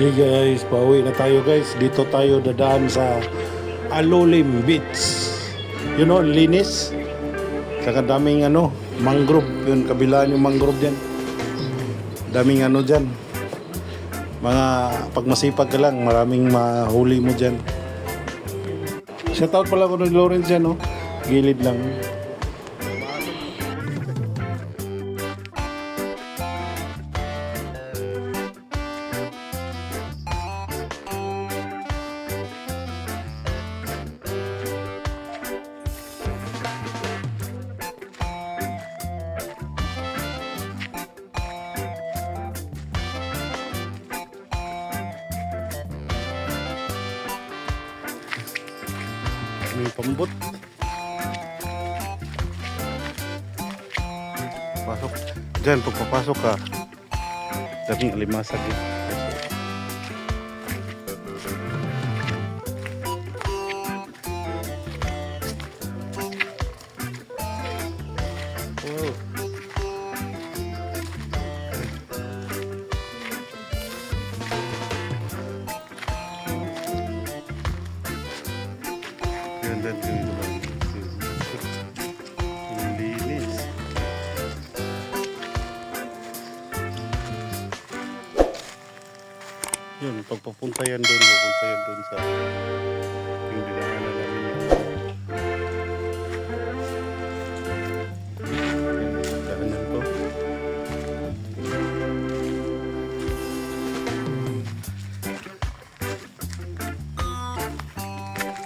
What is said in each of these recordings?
Hey guys, pauwi na tayo guys. Dito tayo dadaan sa Alolim Beach. You know, linis. Saka daming ano, mangrove. Yun, kabilaan yung mangrove dyan. Daming ano dyan. Mga pag masipag ka lang, maraming mahuli mo dyan. Shoutout pala ko ng Lawrence yan, no? Gilid lang. May pambot. Pasok. Diyan, pag papasok ka, daming alimasag eh. Ang linis. Yun, pagpapunta yan doon, papunta yan doon sa yung dinaanan namin yun.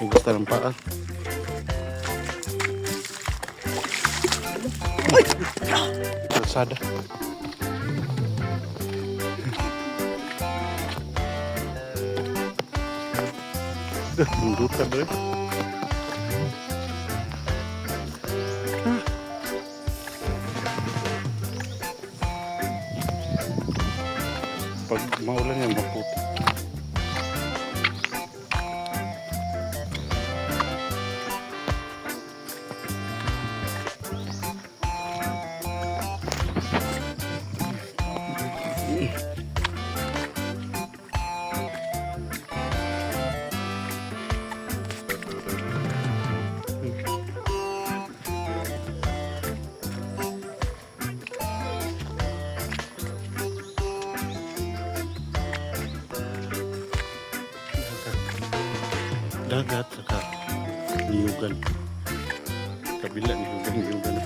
Hugas ka ng paa. Tersada. Udah buruk kan, Bre? Pag maulan yan, maputi. Dagat saka niyugan. Kabila niyugan, niyugan.